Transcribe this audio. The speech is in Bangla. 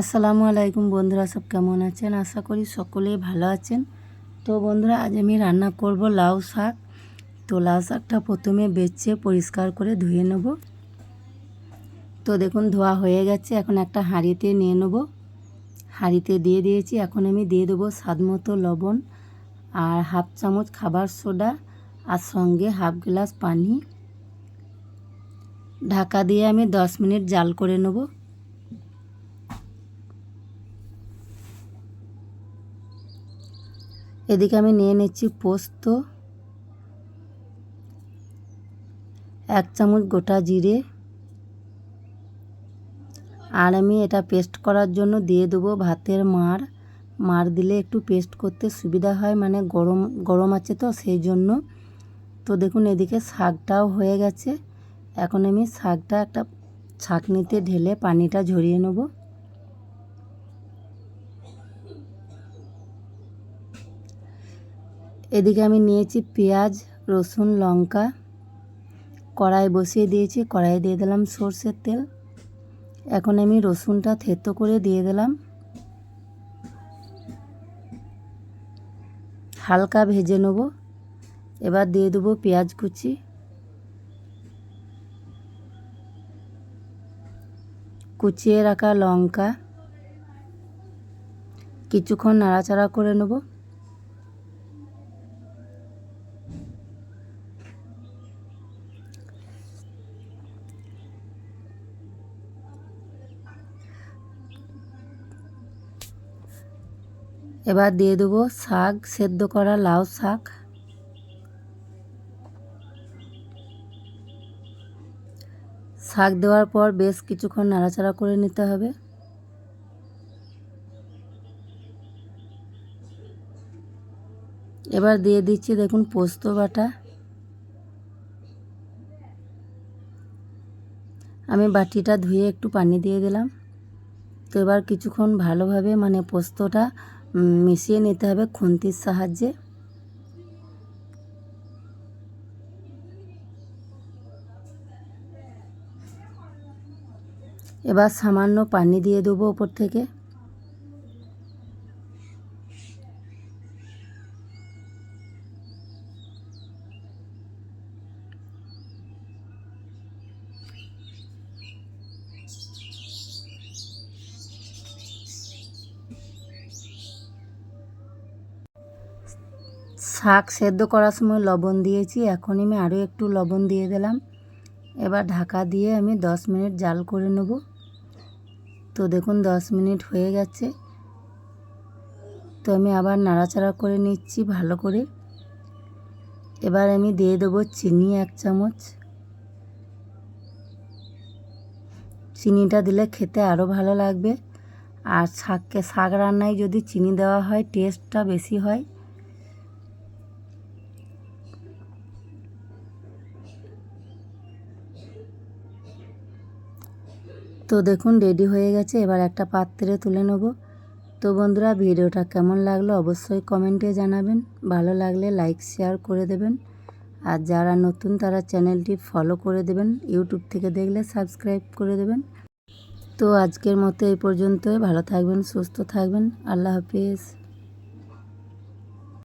আসসালামু আলাইকুম বন্ধুরা, সব কেমন আছেন? আশা করি সকলেই ভালো আছেন। তো বন্ধুরা, আজ আমি রান্না করব লাউ শাক। তো লাউ শাকটা প্রথমে বেছে পরিষ্কার করে ধুয়ে নেব। তো দেখুন, ধোয়া হয়ে গেছে। এখন একটা হাঁড়িতে নিয়ে নেব। হাঁড়িতে দিয়ে দিয়েছি। এখন আমি দিয়ে দেবো স্বাদ মতো লবণ আর হাফ চামচ খাবার সোডা আর সঙ্গে হাফ গ্লাস পানি। ঢাকা দিয়ে আমি দশ মিনিট জাল করে নেব। এদিকে আমি নিয়ে নিচ্ছি পোস্ত, এক চামচ গোটা জিরে, আর আমি এটা পেস্ট করার জন্য দিয়ে দেবো ভাতের মার মার দিলে একটু পেস্ট করতে সুবিধা হয় মানে গরম গরম আছে তো সেই জন্য। তো দেখুন এদিকে শাকটাও হয়ে গেছে। এখন আমি শাকটা একটা ছাঁকনিতে ঢেলে পানিটা ঝরিয়ে নেব। এদিকে আমি নিয়েছি পেঁয়াজ, রসুন, লঙ্কা। কড়াই বসিয়ে দিয়েছি কড়াই দিয়ে দিলাম সর্ষের তেল। এখন আমি রসুনটা থেতো করে দিয়ে দিলাম। হালকা ভেজে নেব। এবার দিয়ে দেবো পেঁয়াজ কুচি। কুচিয়ে রাখা লঙ্কা। কিছুক্ষণ নাড়াচাড়া করে নেব। এবার দিয়ে দেবো শাক, সেদ্ধ করা লাউ শাক। শাক দেওয়ার পর বেশ কিছুক্ষণ নাড়াচাড়া করে নিতে হবে। এবার দিয়ে দিচ্ছি দেখুন পোস্ত বাটা। আমি বাটিটা ধুয়ে একটু পানি দিয়ে দিলাম। তো এবার কিছুক্ষণ ভালোভাবে মানে পোস্তটা মিশিয়ে নিতে হবে খুন্তির সাহায্যে। এবার সামান্য পানি দিয়ে দেবো ওপর থেকে। শাক সেদ্ধ করার সময় লবণ দিয়েছি এখন আমি আরও একটু লবণ দিয়ে দিলাম। এবার ঢাকা দিয়ে আমি দশ মিনিট জাল করে নেব। তো দেখুন, দশ মিনিট হয়ে গেছে। তো আমি আবার নাড়াচাড়া করে নিচ্ছি ভালো করে। এবার আমি দিয়ে দেবো চিনি এক চামচ। চিনিটা দিলে খেতে আরও ভালো লাগবে। আর শাককে, শাক রান্নায় যদি চিনি দেওয়া হয় টেস্টটা বেশি হয়। তো দেখুন রেডি হয়ে গেছে। এবার একটা পাত্রে তুলে নেব। তো বন্ধুরা, ভিডিওটা কেমন লাগল অবশ্যই কমেন্টে জানাবেন। ভালো লাগলে লাইক শেয়ার করে দেবেন। আর যারা নতুন, তারা চ্যানেলটি ফলো করে দেবেন। ইউটিউব থেকে দেখলে সাবস্ক্রাইব করে দেবেন। তো আজকের মতো এই পর্যন্তই। ভালো থাকবেন, সুস্থ থাকবেন। আল্লাহ হাফিজ।